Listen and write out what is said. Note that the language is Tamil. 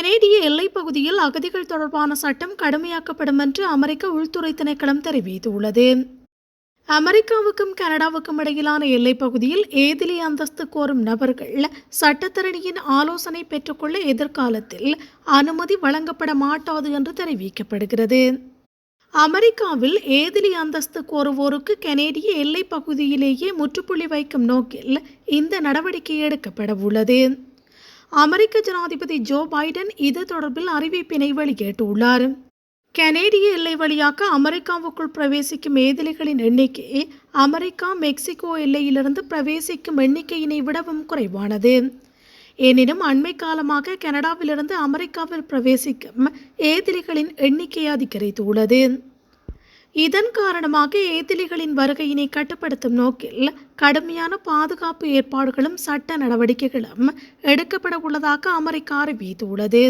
கனேடிய எல்லைப் பகுதியில் அகதிகள் தொடர்பான சட்டம் கடுமையாக்கப்படும் என்று அமெரிக்க உள்துறை திணைக்களம் தெரிவித்துள்ளது. அமெரிக்காவுக்கும் கனடாவுக்கும் இடையிலான எல்லைப் பகுதியில் ஏதிலி அந்தஸ்து கோரும் நபர்கள் சட்டத்தரணியின் ஆலோசனை பெற்றுக்கொள்ள எதிர்காலத்தில் அனுமதி வழங்கப்பட மாட்டாது என்று தெரிவிக்கப்படுகிறது. அமெரிக்காவில் ஏதிலி அந்தஸ்து கோருவோருக்கு கனேடிய எல்லைப் பகுதியிலேயே முற்றுப்புள்ளி வைக்கும் நோக்கில் இந்த நடவடிக்கை எடுக்கப்பட உள்ளது. அமெரிக்க ஜனாதிபதி ஜோ பைடன் இது தொடர்பில் அறிவிப்பினை வெளியிட்டுள்ளார். கனேடிய எல்லை வழியாக அமெரிக்காவுக்குள் பிரவேசிக்கும் ஏதிலிகளின் எண்ணிக்கை அமெரிக்கா மெக்சிகோ எல்லையிலிருந்து பிரவேசிக்கும் எண்ணிக்கையினை விடவும் குறைவானது. எனினும் அண்மை காலமாக கனடாவிலிருந்து அமெரிக்காவில் பிரவேசிக்கும் ஏதிலிகளின் எண்ணிக்கை அதிகரித்துள்ளது. இதன் காரணமாக ஏதிலிகளின் வருகையினை கட்டுப்படுத்தும் நோக்கில் கடுமையான பாதுகாப்பு ஏற்பாடுகளும் சட்ட நடவடிக்கைகளும் எடுக்கப்பட உள்ளதாக அமெரிக்கா அறிவித்துள்ளது.